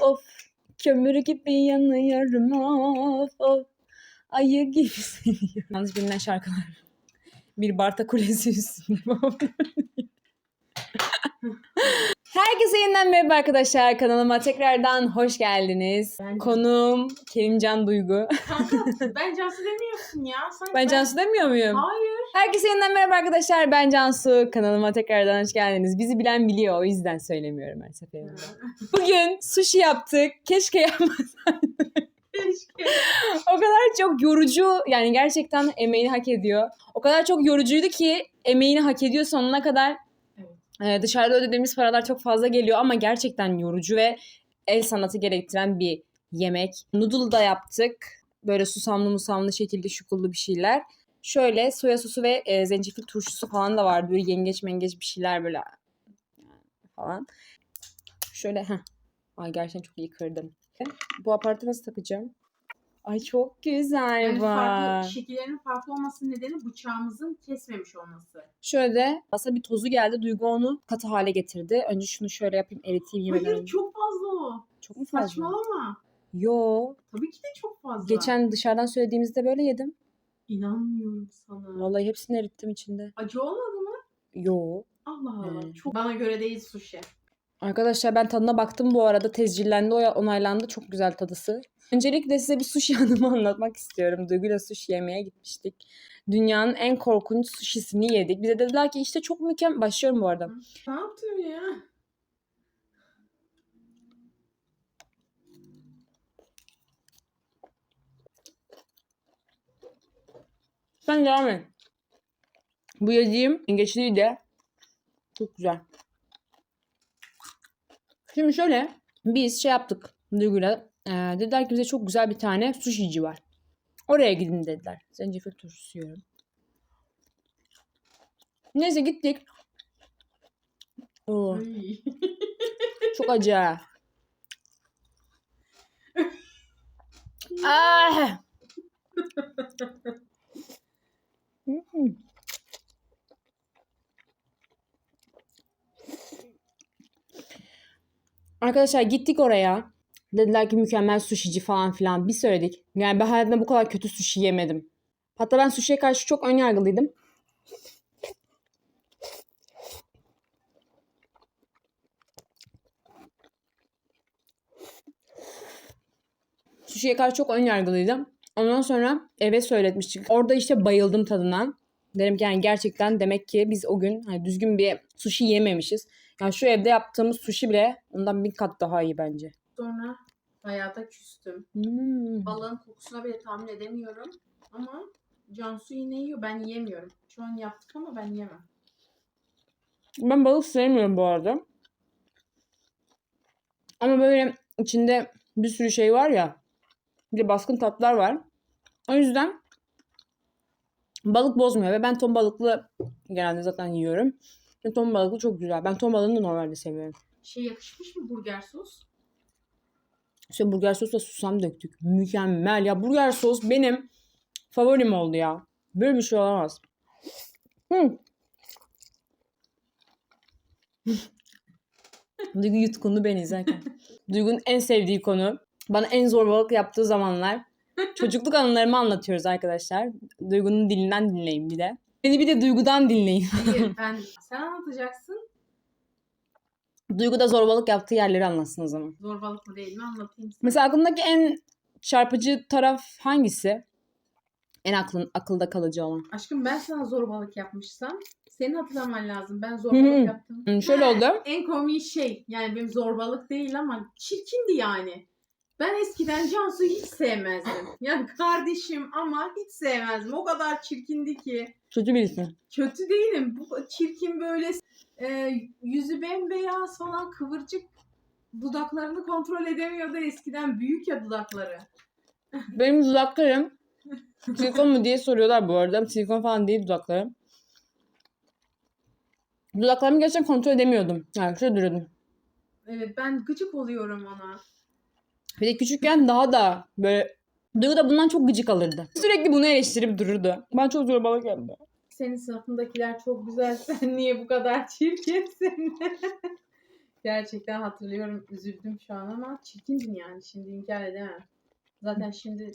of. Kömür gibi yanıyorum of of. Ayı gibi seviyorum. Yalnız bilinen şarkılar. Bir Barta Kulesi üstünde. Herkese yeniden merhaba arkadaşlar. Kanalıma tekrardan hoş geldiniz. Ben- Konuğum Kerimcan Duygu. Kanka ben Cansu demiyorsun ya. Sanki Ben Cansu demiyor muyum? Hayır. Herkese yeniden merhaba arkadaşlar. Ben Cansu. Kanalıma tekrardan hoş geldiniz. Bizi bilen biliyor. O yüzden söylemiyorum her seferinde. Bugün sushi yaptık. Keşke yapmasaydık. Keşke. o kadar çok yorucu yani gerçekten emeğini hak ediyor. O kadar çok yorucuydu ki emeğini hak ediyor sonuna kadar. Ee, dışarıda ödediğimiz paralar çok fazla geliyor ama gerçekten yorucu ve el sanatı gerektiren bir yemek. Noodle da yaptık. Böyle susamlı musamlı şekilde şukullu bir şeyler. Şöyle soya sosu ve e, zencefil turşusu falan da vardı. Böyle yengeç mengeç bir şeyler böyle falan. Şöyle heh. Ay gerçekten çok iyi kırdım. Bu aparatı nasıl takacağım? Ay çok güzel Yani var. farklı, şekillerinin farklı olmasının nedeni bıçağımızın kesmemiş olması. Şöyle de aslında bir tozu geldi. Duygu onu katı hale getirdi. Önce şunu şöyle yapayım eriteyim yemeden Hayır çok fazla o. Çok mu fazla? Saçmalama. Yo. Tabii ki de çok fazla. Geçen dışarıdan söylediğimizde böyle yedim. İnanmıyorum sana. Vallahi hepsini erittim içinde. Acı olmadı mı? Yo. Allah Allah. Çok bana göre değil sushi. Arkadaşlar ben tadına baktım bu arada. Tezcillendi, onaylandı. Çok güzel tadısı. Öncelikle size bir sushi anımı anlatmak istiyorum. Duygu'yla sushi yemeye gitmiştik. Dünyanın en korkunç sushisini yedik. Bize dediler ki işte çok mükemmel. Başlıyorum bu arada. Ne yaptın ya? Sen devam et. Bu yediğim yengeçliği de çok güzel. Şimdi şöyle biz şey yaptık Duygu'yla. Ee, dediler ki bize çok güzel bir tane sushici var. Oraya gidin dediler. Zencefil turşusu yiyorum. Neyse gittik. Oo, Ay. çok acı. ah! Hmm. Arkadaşlar gittik oraya. Dediler ki mükemmel sushici falan filan. Bir söyledik. Yani ben hayatımda bu kadar kötü sushi yemedim. Hatta ben sushi'ye karşı çok önyargılıydım. Sushi'ye karşı çok önyargılıydım. Ondan sonra eve söyletmiştik. Orada işte bayıldım tadına. Dedim ki yani gerçekten demek ki biz o gün hani düzgün bir sushi yememişiz. Yani şu evde yaptığımız sushi bile ondan bin kat daha iyi bence. Sonra hayata küstüm. Hmm. Balığın kokusuna bile tahmin edemiyorum. Ama Cansu yine yiyor. Ben yiyemiyorum. Şu an yaptık ama ben yemem. Ben balık sevmiyorum bu arada. Ama böyle içinde bir sürü şey var ya. Bir de baskın tatlar var. O yüzden balık bozmuyor ve ben ton balıklı genelde zaten yiyorum. Ve ton balıklı çok güzel. Ben ton balığını da normalde seviyorum. Şey yakışmış mı burger sos? İşte burger sosla susam döktük. Mükemmel. Ya burger sos benim favorim oldu ya. Böyle bir şey olamaz. Hı. Duygu yutkundu ben izlerken. Duygu'nun en sevdiği konu. Bana en zorbalık yaptığı zamanlar. Çocukluk anılarımı anlatıyoruz arkadaşlar. Duygu'nun dilinden dinleyin bir de. Beni bir de Duygu'dan dinleyin. Hayır ben sen anlatacaksın. Duygu da zorbalık yaptığı yerleri anlatsın o zaman. Zorbalık mı değil mi anlatayım sana. Mesela aklındaki en çarpıcı taraf hangisi? En aklın, akılda kalıcı olan. Aşkım ben sana zorbalık yapmışsam senin hatırlaman lazım. Ben Hı hı. zorbalık yaptım. Hı, şöyle Ha, oldu. En komik şey yani benim zorbalık değil ama çirkindi yani. Ben eskiden Cansu'yu hiç sevmezdim. Yani kardeşim ama hiç sevmezdim. O kadar çirkindi ki. Kötü birisi. Kötü değilim. Bu çirkin böyle e, yüzü bembeyaz falan kıvırcık dudaklarını kontrol edemiyordu eskiden. Büyük ya dudakları. Benim dudaklarım silikon mu diye soruyorlar bu arada. Silikon falan değil dudaklarım. Dudaklarımı gerçekten kontrol edemiyordum. Yani şöyle duruyordum. Evet ben gıcık oluyorum ona. Bir de küçükken daha da böyle Duygu da bundan çok gıcık alırdı. Sürekli bunu eleştirip dururdu. Ben çok zorbalık yaptım. Senin sınıfındakiler çok güzel. Sen niye bu kadar çirkinsin? Gerçekten hatırlıyorum. Üzüldüm şu an ama çirkindin yani. Şimdi inkar edemem. Zaten şimdi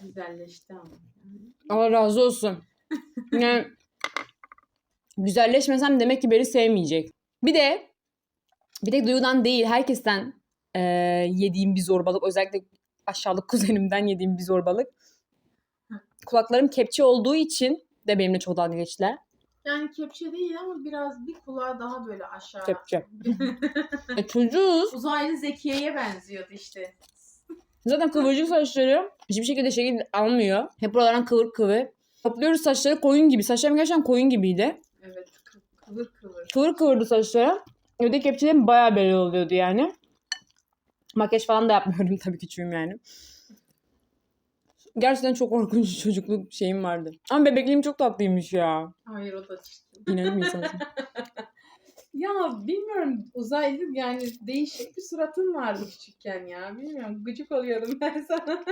güzelleşti ama. Allah razı olsun. Yani güzelleşmesem demek ki beni sevmeyecek. Bir de bir de duyudan değil herkesten eee, yediğim bir zorbalık özellikle aşağılık kuzenimden yediğim bir zorbalık. Kulaklarım kepçe olduğu için de benimle çok dalga geçtiler. Yani kepçe değil ama biraz bir kulağı daha böyle aşağı. Kepçe. E, çocuğuz. Uzaylı Zekiye'ye benziyordu işte. Zaten kıvırcık saçları hiçbir şekilde şekil almıyor. Hep buralardan kıvır kıvır. Topluyoruz saçları koyun gibi. Saçlarım gerçekten koyun gibiydi. Evet. kı- Kıvır kıvır. Kıvır kıvırdı saçları. Öde kepçelerim bayağı belli oluyordu yani. Makyaj falan da yapmıyorum tabii küçüğüm yani. Gerçekten çok korkunç çocukluk şeyim vardı. Ama bebekliğim çok tatlıymış ya. Hayır o da. İnanır mısın? Ya bilmiyorum uzaylı yani değişik bir suratın vardı küçükken ya. Bilmiyorum gıcık oluyordum ben sana.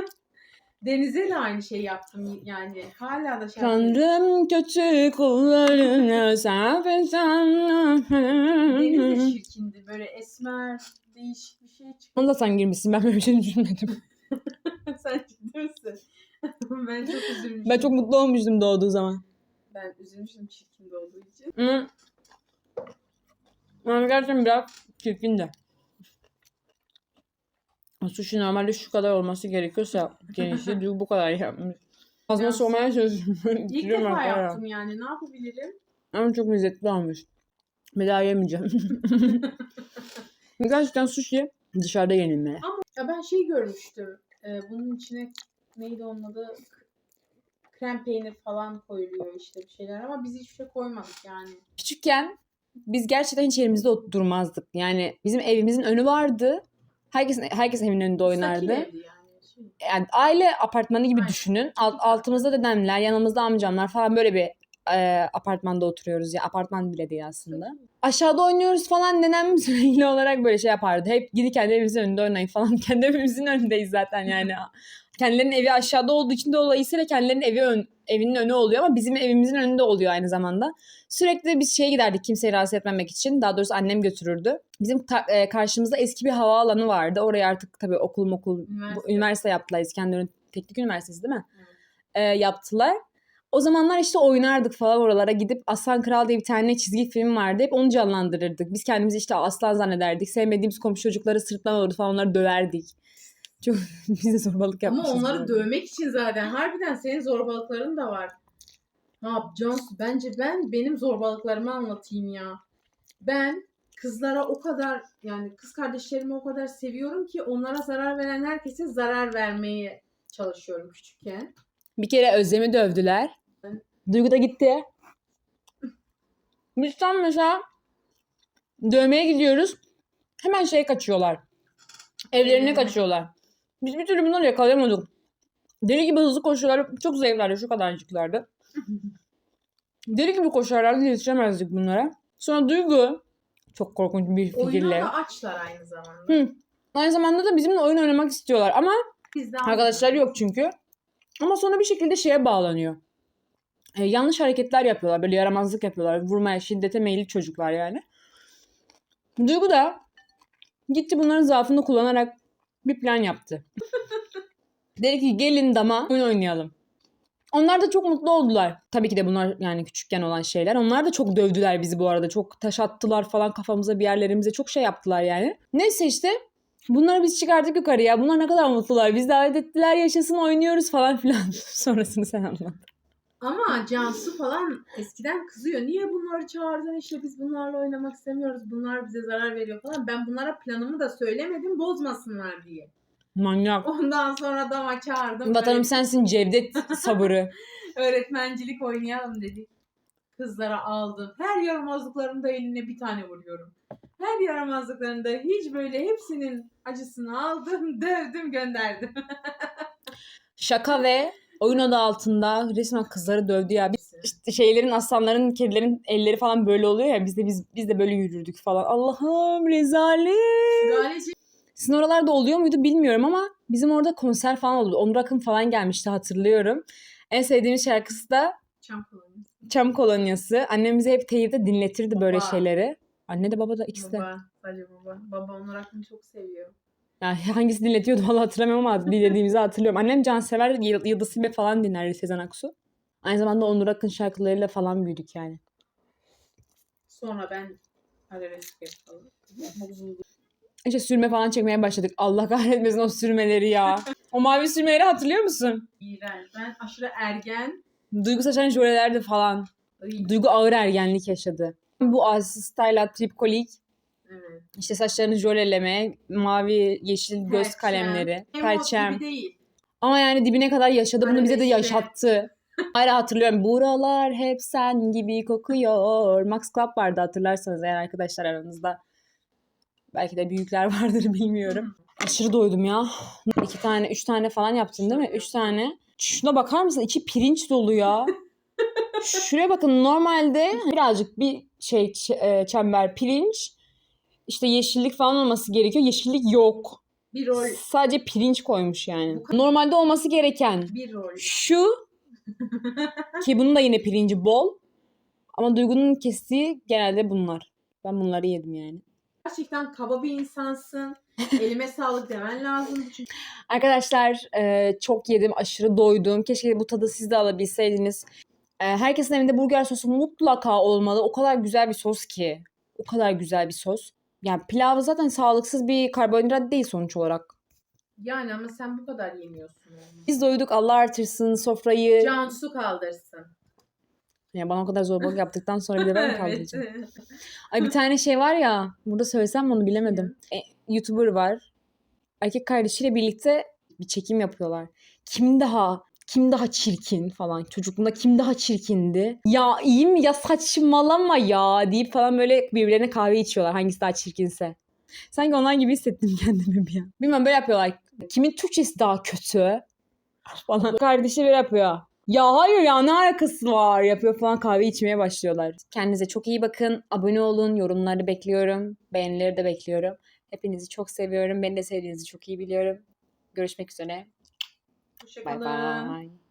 Denize de aynı şey yaptım yani. Hala da şey. Tanrım kötü kullarını seversen. Deniz de çirkindi. Böyle esmer, değişik bir şey çıktı. Onu da sen girmişsin. Ben böyle bir şey düşünmedim. Sen ciddi misin? ben çok üzülmüştüm. Ben çok mutlu olmuştum doğduğu zaman. Ben üzülmüştüm çirkin de olduğu için. Hı. Yani gerçekten biraz çirkin de. Sushi normalde şu kadar olması gerekiyorsa genişliği Duygu bu kadar yapmış. Ağzıma Ya, soğumaya çalışıyorum. İlk defa yaptım yani. Ne yapabilirim? Ama çok lezzetli olmuş. Bir daha yemeyeceğim. gerçekten sushi dışarıda yenilmeli. Ya ben şey görmüştüm. Ee, bunun içine neydi onun adı? Krem peynir falan koyuluyor işte bir şeyler ama biz hiçbir şey koymadık yani. Küçükken biz gerçekten hiç yerimizde ot- durmazdık. Yani bizim evimizin önü vardı. Herkes herkes evinin önünde oynardı. Evdi yani. Şey. yani aile apartmanı gibi Aynen. düşünün. Alt, altımızda dedemler, yanımızda amcamlar falan böyle bir e, apartmanda oturuyoruz ya. Apartman bile değil aslında. Aşağıda oynuyoruz falan nenem sürekli olarak böyle şey yapardı. Hep gidin kendi evinizin önünde oynayın falan. Kendi evimizin önündeyiz zaten yani. Kendilerinin evi aşağıda olduğu için dolayısıyla kendilerinin evi ön, evinin önü oluyor ama bizim evimizin önünde oluyor aynı zamanda. Sürekli biz şeye giderdik kimseyi rahatsız etmemek için. Daha doğrusu annem götürürdü. Bizim ta- e, karşımızda eski bir havaalanı vardı. Oraya artık tabii okul okul Üniversite. üniversite yaptılar. İskenderun Teknik Üniversitesi değil mi? Evet. E, yaptılar. O zamanlar işte oynardık falan oralara gidip Aslan Kral diye bir tane çizgi film vardı. Hep onu canlandırırdık. Biz kendimizi işte aslan zannederdik. Sevmediğimiz komşu çocukları sırtlan olurdu falan onları döverdik. Çok biz de zorbalık Ama yapmışız. onları böyle. dövmek için zaten. Harbiden senin zorbalıkların da var. Ne yapacağız? Bence ben benim zorbalıklarımı anlatayım ya. Ben kızlara o kadar yani kız kardeşlerimi o kadar seviyorum ki onlara zarar veren herkese zarar vermeye çalışıyorum küçükken. Bir kere Özlem'i dövdüler. Duygu da gitti. Tam mesela dövmeye gidiyoruz. Hemen şeye kaçıyorlar. Evlerine Ee. kaçıyorlar. Biz bir türlü bunları yakalayamadık. Deli gibi hızlı koşuyorlar. Çok zayıflardı. Şu kadarcıklardı. Deli gibi koşarlardı. Yetişemezdik bunlara. Sonra Duygu çok korkunç bir fikirle. da açlar aynı zamanda. Hı. Aynı zamanda da bizimle oyun oynamak istiyorlar. Ama Bizde Arkadaşlar yok çünkü. Ama sonra bir şekilde şeye bağlanıyor. E, yanlış hareketler yapıyorlar. Böyle yaramazlık yapıyorlar. Vurmaya, şiddete meyilli çocuklar yani. Duygu da gitti bunların zaafını kullanarak bir plan yaptı. Dedi ki gelin dama oyun oynayalım. Onlar da çok mutlu oldular. Tabii ki de bunlar yani küçükken olan şeyler. Onlar da çok dövdüler bizi bu arada. Çok taş attılar falan kafamıza bir yerlerimize. Çok şey yaptılar yani. Neyse işte Bunları biz çıkardık yukarıya. Bunlar ne kadar mutlular. Biz davet ettiler yaşasın oynuyoruz falan filan. Sonrasını sen anlat. Ama Cansu falan eskiden kızıyor. Niye bunları çağırdın işte biz bunlarla oynamak istemiyoruz. Bunlar bize zarar veriyor falan. Ben bunlara planımı da söylemedim bozmasınlar diye. Manyak. Ondan sonra dama çağırdım. Vatanım Öğret- sensin Cevdet sabırı. öğretmencilik oynayalım dedik. Kızlara aldım. Her yaramazlıklarında eline bir tane vuruyorum. Her yaramazlıklarında hiç böyle hepsinin acısını aldım, dövdüm, gönderdim. Şaka ve oyun adı altında resmen kızları dövdü ya. Biz işte şeylerin aslanların, kedilerin elleri falan böyle oluyor ya. Biz de biz, biz de böyle yürürdük falan. Allah'ım rezalet. Sizin oralarda oluyor muydu bilmiyorum ama bizim orada konser falan oldu. Onur Akın falan gelmişti hatırlıyorum. En sevdiğimiz şarkısı da çam kullanıyor. Çam kolonyası. Annem bize hep teyipte dinletirdi böyle Oha. şeyleri. Anne de baba da ikisi de. Baba. Sadece baba. Baba Onur Akın'ı çok seviyor. Yani hangisi dinletiyordu valla hatırlamıyorum ama dinlediğimizi hatırlıyorum. Annem Cansever, Yıl- Yıldız Silbe falan dinlerdi Sezen Aksu. Aynı zamanda Onur Akın şarkılarıyla falan büyüdük yani. Sonra ben arabesk yapalım. İşte sürme falan çekmeye başladık. Allah kahretmesin o sürmeleri ya. o mavi sürmeleri hatırlıyor musun? İğrenç. Ben aşırı ergen. Duygu saçan jölelerde falan. Ay, Duygu ağır ergenlik yaşadı. Bu Aziz Style'a tripkolik, Evet. işte saçlarını jöleleme, mavi yeşil göz Perçem. kalemleri, Hem perçem. değil. Ama yani dibine kadar yaşadı. Bunu bize de yaşattı. Hala hatırlıyorum. Buralar hep sen gibi kokuyor. Max Club vardı hatırlarsanız eğer arkadaşlar aranızda. Belki de büyükler vardır bilmiyorum. Aşırı doydum ya. İki tane, üç tane falan yaptın değil mi? Üç tane. Şuna bakar mısın? İçi pirinç dolu ya. Şuraya bakın normalde birazcık bir şey e, çember pirinç. İşte yeşillik falan olması gerekiyor. Yeşillik yok. Bir rol. Sadece pirinç koymuş yani. Normalde olması gereken Bir rol. şu ki bunun da yine pirinci bol. Ama Duygu'nun kestiği genelde bunlar. Ben bunları yedim yani. Gerçekten kaba bir insansın. Elime sağlık demen lazım. Çünkü Arkadaşlar e, çok yedim, aşırı doydum. Keşke bu tadı siz de alabilseydiniz. E, herkesin evinde burger sosu mutlaka olmalı. O kadar güzel bir sos ki. O kadar güzel bir sos. Yani pilav zaten sağlıksız bir karbonhidrat değil sonuç olarak. yani ama sen bu kadar yemiyorsun. onu. Biz doyduk Allah artırsın sofrayı. Cansu kaldırsın. Ya bana o kadar zorbalık yaptıktan sonra bir de ben mi kaldıracağım? Ay bir tane şey var ya. Burada söylesem onu bilemedim. E, YouTuber var. Erkek kardeşiyle birlikte bir çekim yapıyorlar. Kim daha kim daha çirkin falan. Çocukluğunda kim daha çirkindi? Ya iyi ya saçmalama ya deyip falan böyle birbirlerine kahve içiyorlar. Hangisi daha çirkinse. Sanki onlar gibi hissettim kendimi bir an. Bilmem böyle yapıyorlar. Kimin Türkçesi daha kötü? Falan. Kardeşi böyle yapıyor. Ya hayır ya ne alakası var yapıyor falan kahve içmeye başlıyorlar. Kendinize çok iyi bakın. Abone olun. Yorumları bekliyorum. Beğenileri de bekliyorum. Hepinizi çok seviyorum. Beni de sevdiğinizi çok iyi biliyorum. Görüşmek üzere. 拜拜。